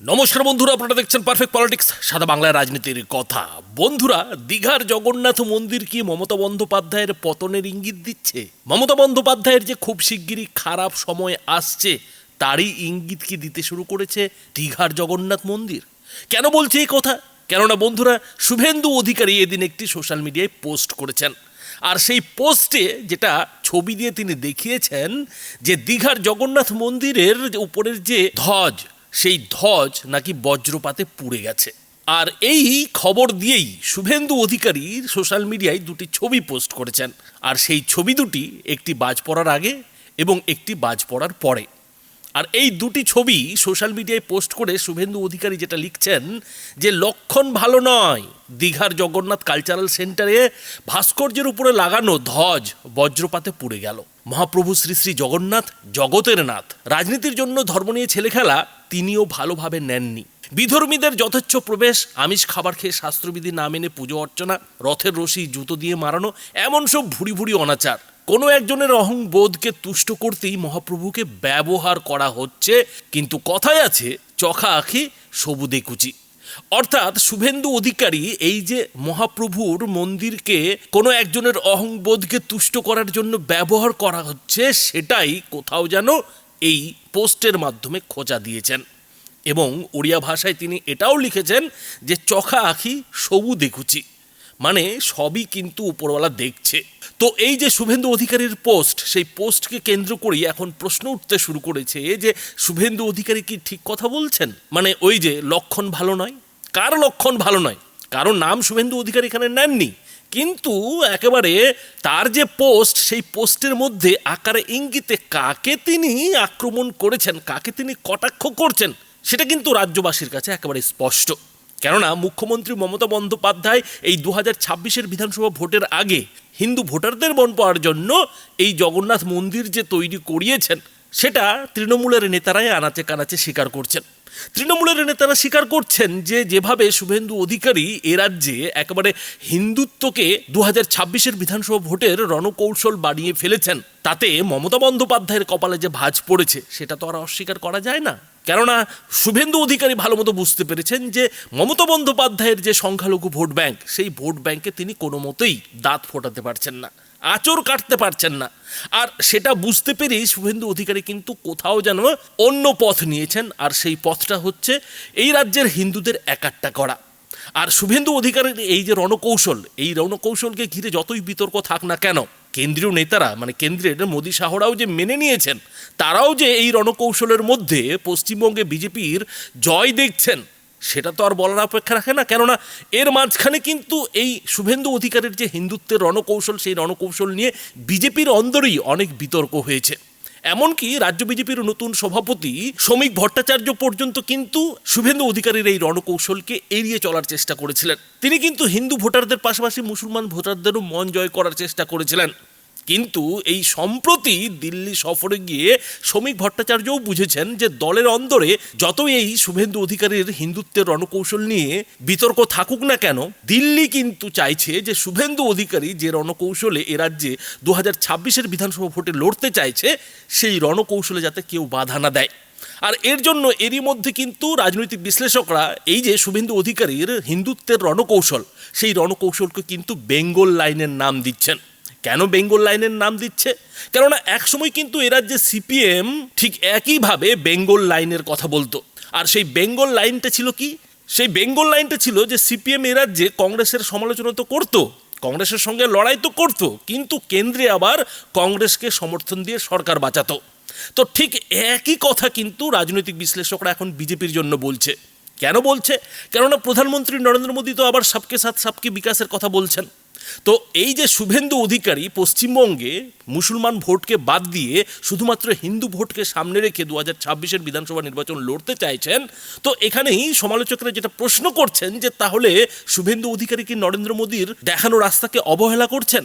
নমস্কার বন্ধুরা, আপনারা দেখছেন পারফেক্ট পলিটিক্স সাদা বাংলার রাজনীতির কথা। বন্ধুরা, দীঘার জগন্নাথ মন্দির কি মমতা বন্দ্যোপাধ্যায়ের পতনের ইঙ্গিত দিচ্ছে? মমতা বন্দ্যোপাধ্যায়ের যে খুব শিগগিরই খারাপ সময় আসছে, তারই ইঙ্গিত কি দিতে শুরু করেছে দীঘার জগন্নাথ মন্দির? কেন বলছে এই কথা? কেননা বন্ধুরা, শুভেন্দু অধিকারী এদিন একটি সোশ্যাল মিডিয়ায় পোস্ট করেছেন। আর সেই পোস্টে যেটা ছবি দিয়ে তিনি দেখিয়েছেন, যে দীঘার জগন্নাথ মন্দিরের উপরের যে ধ্বজ সেই ধ্বজ নাকি বজ্রপাতে পুড়ে গেছে। আর এই খবর দিয়েই শুভেন্দু অধিকারী সোশ্যাল মিডিয়ায় দুটি ছবি পোস্ট করেছেন। আর সেই ছবি দুটি একটি বাজ পড়ার আগে এবং একটি বাজ পড়ার পরে। আর এই দুটি ছবি সোশ্যাল মিডিয়ায় পোস্ট করে শুভেন্দু অধিকারী যেটা লিখছেন যে, লক্ষণ ভালো নয়, দীঘার জগন্নাথ কালচারাল সেন্টারে ভাস্কর্যের উপরে লাগানো ধ্বজ বজ্রপাতে পুড়ে গেল। মহাপ্রভু শ্রী শ্রী জগন্নাথ, জগতের নাথ, রাজনীতির জন্য ধর্ম নিয়ে ছেলে খেলা তিনিও ভালোভাবে নেননি। বিধর্মীদের যথেচ্ছ প্রবেশ, আমিষ খাবার খেয়ে শাস্ত্রবিধি না মেনে পুজো অর্চনা, রথের রশি, জুতো দিয়ে মারানো, এমন সব ভুড়ি ভুড়ি অনাচার। কোনো একজনের অহংবোধকে তুষ্ট করতেই মহাপ্রভুকে ব্যবহার করা হচ্ছে, কিন্তু কথায় আছে, চখা আখি, সবুদে কুচি। অর্থাৎ শুভেন্দু অধিকারী এই যে মহাপ্রভুর মন্দিরকে কোনো একজনের অহংবোধকে তুষ্ট করার জন্য ব্যবহার করা হচ্ছে, সেটাই কোথাও যেন এই পোস্টের মাধ্যমে খোঁজা দিয়েছেন। এবং ওড়িয়া ভাষায় তিনি এটাও লিখেছেন যে, চখা আখি সবু দেখুচি। মানে সবই কিন্তু উপরওয়ালা দেখছে। তো এই যে শুভেন্দু অধিকারীর পোস্ট, সেই পোস্টকে কেন্দ্র করেই এখন প্রশ্ন উঠতে শুরু করেছে যে, শুভেন্দু অধিকারী কি ঠিক কথা বলছেন? মানে ওই যে, লক্ষণ ভালো নয়? কার লক্ষণ ভালো নয়? কারণ নাম শুভেন্দু অধিকারী এখানে নেননি। কিন্তু একেবারে তার যে পোস্ট, সেই পোস্টের মধ্যে আকারে ইঙ্গিতে কাকে তিনি আক্রমণ করেছেন, কাকে তিনি কটাক্ষ করছেন, সেটা কিন্তু রাজ্যবাসীর কাছে একেবারে স্পষ্ট। কেননা মুখ্যমন্ত্রী মমতা বন্দ্যোপাধ্যায় এই দু হাজার ছাব্বিশের বিধানসভা ভোটের আগে হিন্দু ভোটারদের মন পাওয়ার জন্য এই জগন্নাথ মন্দির যে তৈরি করিয়েছেন, সেটা তৃণমূলের নেতারাই আনাচে কানাচে স্বীকার করছেন। তৃণমূলের নেতারা স্বীকার করছেন যে যেভাবে শুভেন্দু অধিকারী এ রাজ্যে একেবারে হিন্দুত্বকে দু হাজার ছাব্বিশের বিধানসভা ভোটের রণকৌশল বানিয়ে ফেলেছেন। তাতে মমতা বন্দ্যোপাধ্যায়ের কপালে যে ভাঁজ পড়েছে, সেটা তো আর অস্বীকার করা যায় না। কেননা, শুভেন্দু অধিকারী ভালো মতো বুঝতে পেরেছেন যে, মমতা বন্দ্যোপাধ্যায়ের যে সংখ্যালঘু ভোট ব্যাংক, সেই ভোট ব্যাংকে তিনি কোনো মতেই দাঁত ফোটাতে পারছেন না আচর কাটতে পারছেন না। আর সেটা বুঝতে পেরেই শুভেন্দু অধিকারী কিন্তু কোথাও যেন অন্য পথ নিয়েছেন, আর সেই পথটা হচ্ছে এই রাজ্যের হিন্দুদের একাট্টা করা। আর শুভেন্দু অধিকারীর এই যে রণকৌশল, এই রণকৌশলকে ঘিরে যতই বিতর্ক থাক না কেন কেন্দ্রীয় নেতারা মানে কেন্দ্রের মোদী শাহরাও যে মেনে নিয়েছেন, তারাও যে এই রণকৌশলের মধ্যে পশ্চিমবঙ্গে বিজেপির জয় দেখছেন, সেটা তো আর বলার অপেক্ষা রাখে না। কেননা এর মাঝখানে কিন্তু এই শুভেন্দু অধিকারের যে হিন্দুত্বের রণকৌশল, সেই রণকৌশল নিয়ে বিজেপির অন্দরেই অনেক বিতর্ক হয়েছে। এমনকি রাজ্য বিজেপির নতুন সভাপতি শ্রমিক ভট্টাচার্য পর্যন্ত কিন্তু শুভেন্দু অধিকারীর এই রণকৌশলকে এড়িয়ে চলার চেষ্টা করেছিলেন। তিনি কিন্তু হিন্দু ভোটারদের পাশাপাশি মুসলমান ভোটারদেরও মন জয় করার চেষ্টা করেছিলেন। কিন্তু এই সম্প্রতি দিল্লি সফরে গিয়ে শ্রমিক ভট্টাচার্যও বুঝেছেন যে দলের অন্দরে যতই এই শুভেন্দু অধিকারীর হিন্দুত্বের রণকৌশল নিয়ে বিতর্ক থাকুক না কেন, দিল্লি কিন্তু চাইছে যে শুভেন্দু অধিকারী যে রণকৌশলে এ রাজ্যে দু হাজার ছাব্বিশের বিধানসভা ভোটে লড়তে চাইছে, সেই রণকৌশলে যাতে কেউ বাধা না দেয়। আর এর জন্য এরই মধ্যে কিন্তু রাজনৈতিক বিশ্লেষকরা এই যে শুভেন্দু অধিকারীর হিন্দুত্বের রণকৌশল, সেই রণকৌশলকে কিন্তু বেঙ্গল লাইনের নাম দিচ্ছেন। কেন বেঙ্গল লাইনের নাম দিচ্ছে? কেননা একসময় কিন্তু এ রাজ্যে সিপিএম ঠিক একইভাবে বেঙ্গল লাইনের কথা বলতো। আর সেই বেঙ্গল লাইনটা ছিল কি? সেই বেঙ্গল লাইনটা ছিল যে সিপিএম এ রাজ্যে কংগ্রেসের সমালোচনা তো করতো, কংগ্রেসের সঙ্গে লড়াই তো করতো, কিন্তু কেন্দ্রে আবার কংগ্রেসকে সমর্থন দিয়ে সরকার বাঁচাতো। তো ঠিক একই কথা কিন্তু রাজনৈতিক বিশ্লেষকরা এখন বিজেপির জন্য বলছে। কেন বলছে? কেননা প্রধানমন্ত্রী নরেন্দ্র মোদী তো আবার সবকে সাথ সবকে বিকাশের কথা বলছেন। তো এই যে শুভেন্দু অধিকারী পশ্চিমবঙ্গে মুসলমান ভোটকে বাদ দিয়ে শুধুমাত্র হিন্দু ভোটকে সামনে রেখে দু হাজার ছাব্বিশের বিধানসভা নির্বাচন লড়তে চাইছেন, তো এখানেই সমালোচকরা যেটা প্রশ্ন করছেন যে তাহলে শুভেন্দু অধিকারী কি নরেন্দ্র মোদীর দেখানো রাস্তাকে অবহেলা করছেন?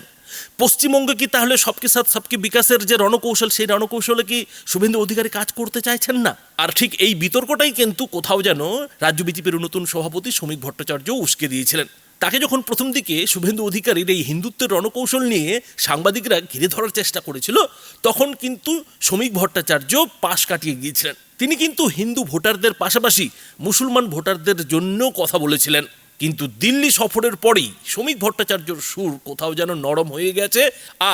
পশ্চিমবঙ্গে কি তাহলে সবকে সাথ, সবকে বিকাশের যে রণকৌশল, সেই রণকৌশলে কি শুভেন্দু অধিকারী কাজ করতে চাইছেন না? আর ঠিক এই বিতর্কটাই কিন্তু কোথাও যেন রাজ্য বিজেপির নতুন সভাপতি শ্রমিক ভট্টাচার্য উস্কে দিয়েছিলেন। তাকে যখন প্রথম দিকে শুভেন্দু অধিকারীর এই হিন্দুত্বের রণকৌশল নিয়ে সাংবাদিকরা ঘিরে ধরার চেষ্টা করেছিল, তখন কিন্তু শ্রমিক ভট্টাচার্য পাশ কাটিয়ে গিয়েছিলেন। তিনি কিন্তু হিন্দু ভোটারদের পাশাপাশি মুসলমান ভোটারদের জন্য কথা বলেছিলেন। কিন্তু দিল্লি সফরের পরেই শ্রমিক ভট্টাচার্যর সুর কোথাও যেন নরম হয়ে গেছে,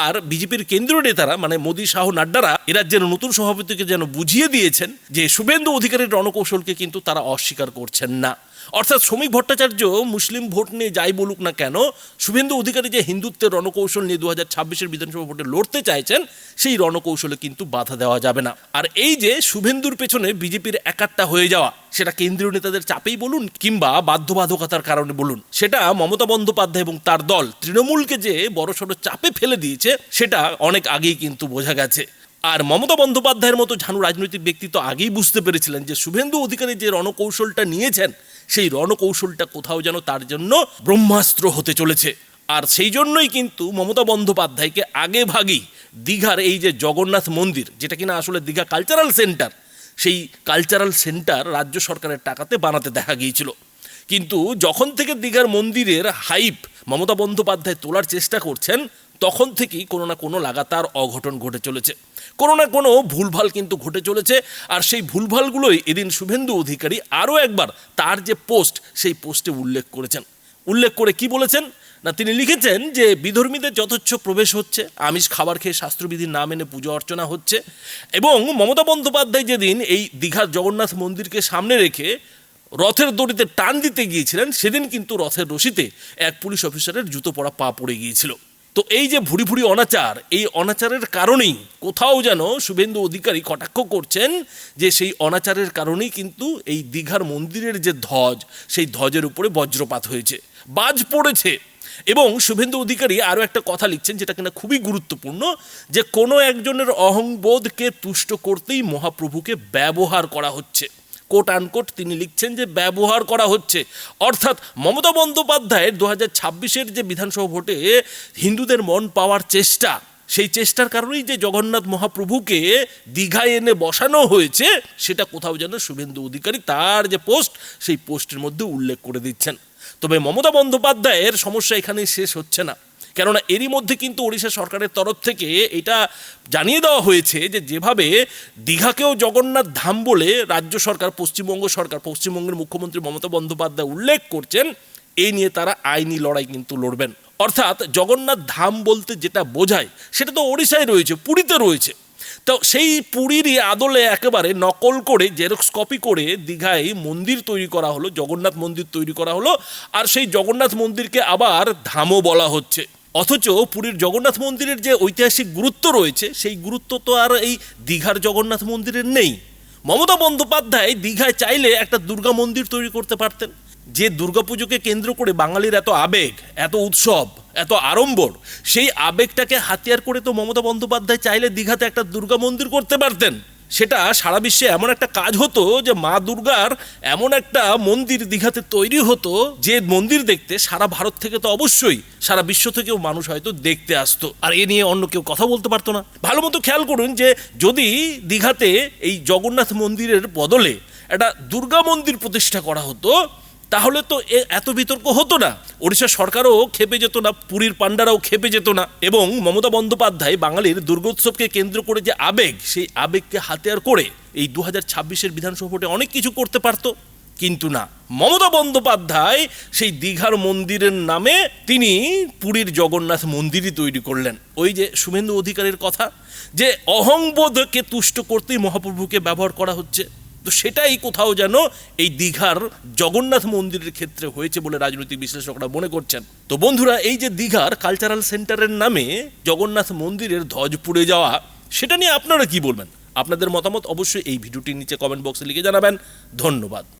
আর বিজেপির কেন্দ্রীয় নেতারা মানে মোদী শাহ নাড্ডারা এরা যেন নতুন সভাপতিকে যেন বুঝিয়ে দিয়েছেন যে শুভেন্দু অধিকারীর রণকৌশলকে কিন্তু তারা অস্বীকার করছেন না। অর্থাৎ শ্রমিক ভট্টাচার্য মুসলিম ভোট নিয়ে যাই বলুক না কেন, শুভেন্দু অধিকারী যে হিন্দুত্বের রণকৌশল নিয়ে দু হাজার ছাব্বিশের বিধানসভা ভোটে লড়তে চাইছেন, সেই রণকৌশলে কিন্তু বাধা দেওয়া যাবে না। আর এই যে শুভেন্দুর পেছনে বিজেপির একাট্টা হয়ে যাওয়া, সেটা কেন্দ্রীয় নেতাদের চাপেই বলুন কিংবা বাধ্যবাধকতার কারণে বলুন, সেটা মমতা বন্দ্যোপাধ্যায় এবং তার দল তৃণমূলকে যে বড়সড় চাপে ফেলে দিয়েছে, সেটা অনেক আগেই কিন্তু বোঝা গেছে। আর মমতা বন্দ্যোপাধ্যায়ের মতো ঝানু রাজনৈতিক ব্যক্তি তো আগেই বুঝতে পেরেছিলেন যে শুভেন্দু অধিকারী যে রণকৌশলটা নিয়েছেন সেই রণকৌশলটা কোথাও যেন তার জন্য ব্রহ্মাস্ত্র হতে চলেছে। আর সেই জন্যই কিন্তু মমতা বন্দ্যোপাধ্যায়কে আগে ভাগেই দীঘার এই যে জগন্নাথ মন্দির, যেটা কিনা আসলে দীঘা কালচারাল সেন্টার সেই কালচারাল সেন্টার রাজ্য সরকারের টাকাতে বানাতে দেখা গিয়েছিল। কিন্তু যখন থেকে দীঘার মন্দিরের হাইপ মমতা বন্দ্যোপাধ্যায় তোলার চেষ্টা করছেন, তখন থেকেই কোনো না কোনো লাগাতার অঘটন ঘটে চলেছে। কোনো না কোনো ভুলভাল কিন্তু ঘটে চলেছে। আর সেই ভুলভালগুলোই এদিন শুভেন্দু অধিকারী আরও একবার তার যে পোস্ট, সেই পোস্টে উল্লেখ করেছেন। উল্লেখ করে কি বলেছেন? না, তিনি লিখেছেন যে, বিধর্মীদের যথেচ্ছ প্রবেশ হচ্ছে, আমিষ খাবার খেয়ে শাস্ত্রবিধির না মেনে পুজো অর্চনা হচ্ছে এবং মমতা বন্দ্যোপাধ্যায় যেদিন এই দীঘার জগন্নাথ মন্দিরকে সামনে রেখে রথের দড়িতে টান দিতে গিয়েছিলেন, সেদিন কিন্তু রথের রশিতে এক পুলিশ অফিসারের জুতো পড়া পা পড়ে গিয়েছিল। তো এই যে ভুড়ি ভুড়ি অনাচার, এই অনাচারের কারণেই কোথাও যেন শুভেন্দু অধিকারী কটাক্ষ করছেন যে সেই অনাচারের কারণেই কিন্তু এই দীঘার মন্দিরের যে ধ্বজ, সেই ধ্বজের উপরে বজ্রপাত হয়েছে, বাজ পড়েছে। এবং শুভেন্দু অধিকারী আরও একটা কথা লিখছেন যেটা কিনা খুবই গুরুত্বপূর্ণ, যে কোনো একজনের অহংবোধকে তুষ্ট করতেই মহাপ্রভুকে ব্যবহার করা হচ্ছে। কোট আনকোট তিনি লিখছেন যে ব্যবহার করা হচ্ছে। অর্থাৎ মমতা বন্দ্যোপাধ্যায়ের দু হাজার ছাব্বিশের যে বিধানসভা ভোটে হিন্দুদের মন পাওয়ার চেষ্টা, সেই চেষ্টার কারণেই যে জগন্নাথ মহাপ্রভুকে দীঘায় এনে বসানো হয়েছে, সেটা কোথাও যেন শুভেন্দু অধিকারী তার যে পোস্ট, সেই পোস্টের মধ্যে উল্লেখ করে দিচ্ছেন। তবে মমতা বন্দ্যোপাধ্যায়ের সমস্যা এখানে শেষ হচ্ছে না। কেননা এরই মধ্যে কিন্তু ওড়িশা সরকারের তরফ থেকে এটা জানিয়ে দেওয়া হয়েছে যে যেভাবে দীঘাকেও জগন্নাথ ধাম বলে রাজ্য সরকার, পশ্চিমবঙ্গ সরকার, পশ্চিমবঙ্গের মুখ্যমন্ত্রী মমতা বন্দ্যোপাধ্যায় উল্লেখ করছেন, এই নিয়ে তারা আইনি লড়াই কিন্তু লড়বেন। অর্থাৎ জগন্নাথ ধাম বলতে যেটা বোঝায়, সেটা তো ওড়িশায় রয়েছে, পুরীতে রয়েছে। তো সেই পুরীরই আদলে একেবারে নকল করে, জেরক্স কপি করে দীঘায় মন্দির তৈরি করা হলো, জগন্নাথ মন্দির তৈরি করা হলো, আর সেই জগন্নাথ মন্দিরকে আবার ধামও বলা হচ্ছে। অথচ পুরীর জগন্নাথ মন্দিরের যে ঐতিহাসিক গুরুত্ব রয়েছে, সেই গুরুত্ব তো আর এই দীঘার জগন্নাথ মন্দিরের নেই। মমতা বন্দ্যোপাধ্যায় দীঘায় চাইলে একটা দুর্গা মন্দির তৈরি করতে পারতেন। যে দুর্গাপুজোকে কেন্দ্র করে বাঙালির এত আবেগ, এত উৎসব, এত আড়ম্বর, সেই আবেগটাকে হাতিয়ার করে তো মমতা বন্দ্যোপাধ্যায় চাইলে দীঘাতে একটা দুর্গা মন্দির করতে পারতেন। সেটা সারা বিশ্বে এমন একটা কাজ হতো যে মা দুর্গার এমন একটা মন্দির দীঘাতে তৈরি হতো যে মন্দির দেখতে সারা ভারত থেকে তো অবশ্যই সারা বিশ্ব থেকেও মানুষ হয়তো দেখতে আসতো। আর এ নিয়ে অন্য কেউ কথা বলতে পারতো না। ভালো মতো খেয়াল করুন যে যদি দীঘাতে এই জগন্নাথ মন্দিরের বদলে একটা দুর্গা মন্দির প্রতিষ্ঠা করা হতো তাহলে তো এত বিতর্ক হতো না। ওড়িশা সরকারও খেপে যেত না, পুরীর পাণ্ডারাও খেপে যেত না, এবং মমতা বন্দ্যোপাধ্যায় বাঙালির দুর্গোৎসবকে কেন্দ্র করে যে আবেগ, সেই আবেগকে হাতিয়ার করে এই দু হাজার ছাব্বিশের বিধানসভা ভোটে অনেক কিছু করতে পারতো। কিন্তু না, মমতা বন্দ্যোপাধ্যায় সেই দীঘার মন্দিরের নামে তিনি পুরীর জগন্নাথ মন্দিরই তৈরি করলেন। ওই যে শুভেন্দু অধিকারীর কথা, যে অহংবোধকে তুষ্ট করতেই মহাপ্রভুকে ব্যবহার করা হচ্ছে। তো সেটাই কোথাও যেন এই দীঘার জগন্নাথ মন্দিরের ক্ষেত্রে হয়েছে বলে রাজনৈতিক বিশ্লেষকরা মনে করছেন। তো বন্ধুরা, এই যে দীঘার কালচারাল সেন্টারের নামে জগন্নাথ মন্দিরের ধ্বজ পুড়ে যাওয়া, সেটা নিয়ে আপনারা কি বলবেন? আপনাদের মতামত অবশ্যই এই ভিডিওটির নিচে কমেন্ট বক্সে লিখে জানাবেন। ধন্যবাদ।